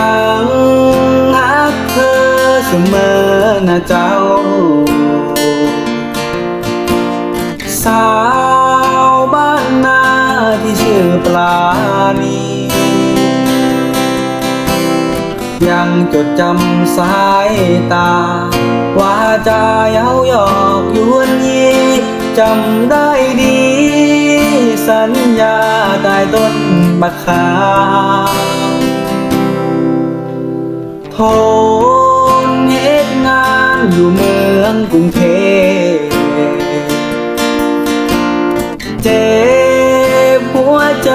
ยังรักเธอเสมอนะเจ้า สาวบ้านนาที่ชื่อปลาณียังจดจำสายตา ว่าจะเย้าหยอกยวนยีจำได้ดี สัญญาใตายต้นมะขาม โทนเหตุงานอยู่เมืองกรุงเทพเจ็บหัวใจ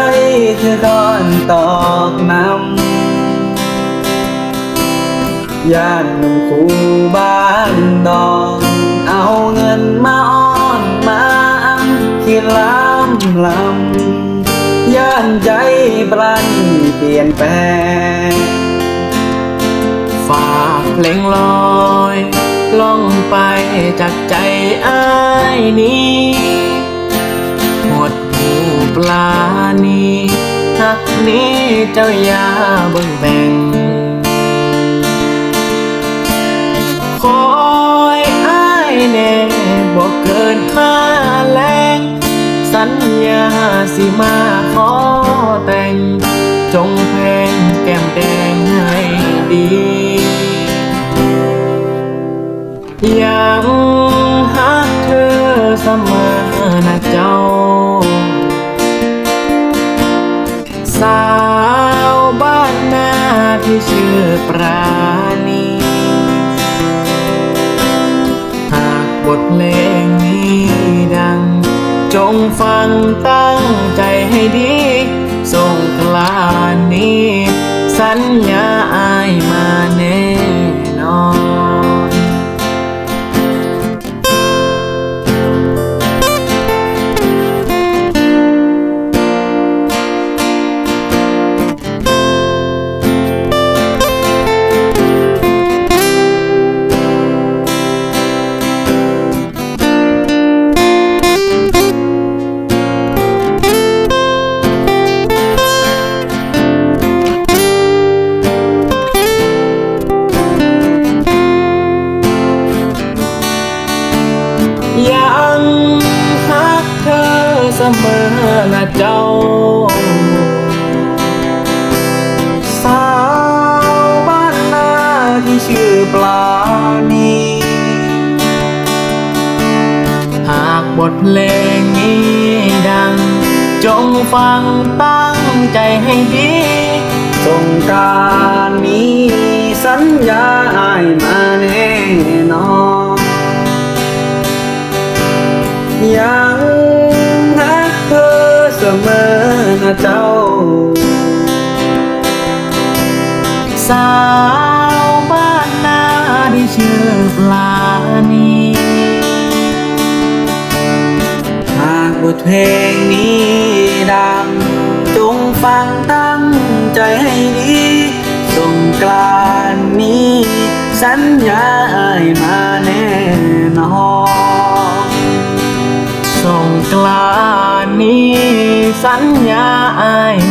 เธอตอนตอกน้ำย่านหนุ่มคูบ้านดองเอาเงินมาอ้อนมาอังที่ล้ำลำย่านใจปรันเปลี่ยนแปลง ฝากเพลงลอยล่องไปจากใจอ้ายนี้หมดหูปลานี้หักนี้เจ้าอย่าเบิ่งแบ่งคอยอ้ายแน่บอกเกินมาแรงสัญญาสิมาขอแต่งจง สมอนะเจ้า สาวบ้านนาที่ชื่อปราณี หากบทเพลงนี้ดัง จงฟังตั้งใจให้ดี ส่งกลานนี้ สัญญา เสมอนะเจ้า สาวบ้านนาที่ชื่อปลาณีหากบทเพลงนี้ดัง จงฟังตั้งใจให้ดีสงการนี้สัญญาอายมาแน่นอน เจ้า สาวบ้านนาที่ชื่อปลานีหากบทเพลงนี้ดัง จงฟังตั้งใจให้ดีสงกรานนี้ สัญญาอายมา อาย